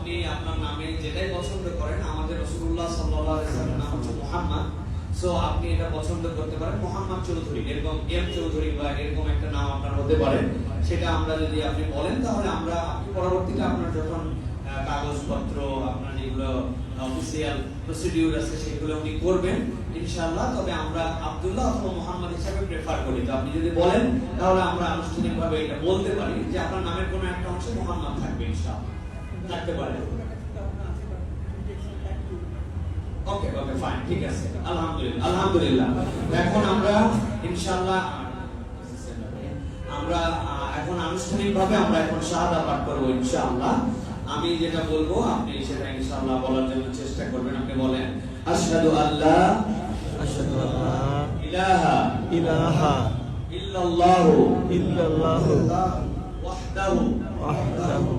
আপনি আপনার নামে যেটাই পছন্দ করেন, আমাদের রসুল্লাহ ওয়াসাল্লামের নাম হচ্ছে মুহাম্মদ। সো আপনি এটা পছন্দ করতে পারেন। মোহাম্মদ চৌধুরী, এরকম এম চৌধুরী বা এরকম একটা নাম আপনার হতে পারে। সেটা আমরা যদি আপনি বলেন, তাহলে আমরা পরবর্তীতে আপনার যখন কাগজপত্র, আপনার যেগুলো অফিসিয়াল প্রসিডিউর আছে, সেগুলো উনি করবেন, ইনশাআল্লাহ। তবে আমরা আব্দুল্লাহ অথবা মোহাম্মদ হিসাবে প্রেফার করি। তো আপনি যদি বলেন, তাহলে আমরা আনুষ্ঠানিকভাবে এটা বলতে পারি যে আপনার নামের কোনো একটা অংশে মোহাম্মদ থাকবে, ইনশাআল্লাহ। থাকতে পারে। ওকে ওকে ফাইন ঠিক আছে। আলহামদুলিল্লাহ আলহামদুলিল্লাহ। এখন আমরা ইনশাআল্লাহ আমরা এখন আনুষ্ঠানিকভাবে আমরা এখন শাহাদা পাঠ করব ইনশাআল্লাহ। আমি যেটা বলব আপনি সেটা ইনশাআল্লাহ বলার জন্য চেষ্টা করবেন। আপনি বলেন আশহাদু আল্লাহ আশহাদু আল্লা ইলাহা ইলাহা ইল্লাল্লাহু ইল্লাল্লাহু ওয়াহদাহু ওয়াহদাহু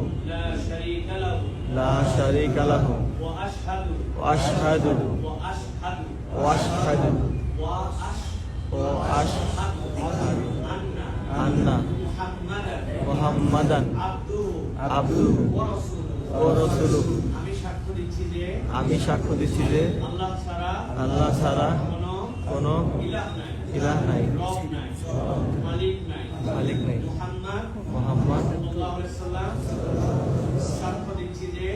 আমি সাক্ষ্য দিচ্ছি যে আল্লাহ ছাড়া কোনো ইলাহ নাই। মালিক নাই। মুহাম্মদ সাক্ষ্য দিচ্ছি যে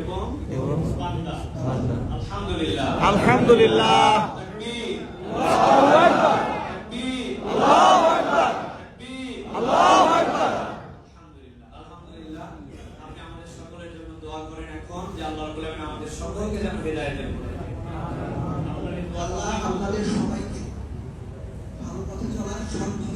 এবং এবং বান্দা বান্দা। আলহামদুলিল্লাহ আলহামদুলিল্লাহ তাকবীর আল্লাহু আকবার তাকবীর আল্লাহু আকবার তাকবীর আল্লাহু আকবার আলহামদুলিল্লাহ। আলহামদুলিল্লাহ। আপনি আমাদের সকলের জন্য দোয়া করেন এখন যে আল্লাহ আমাদের সকলকে যেন হেদায়েত দেন আল্লাহ আপনাদের সবাইকে ভালো পথে চলার সৎভাবে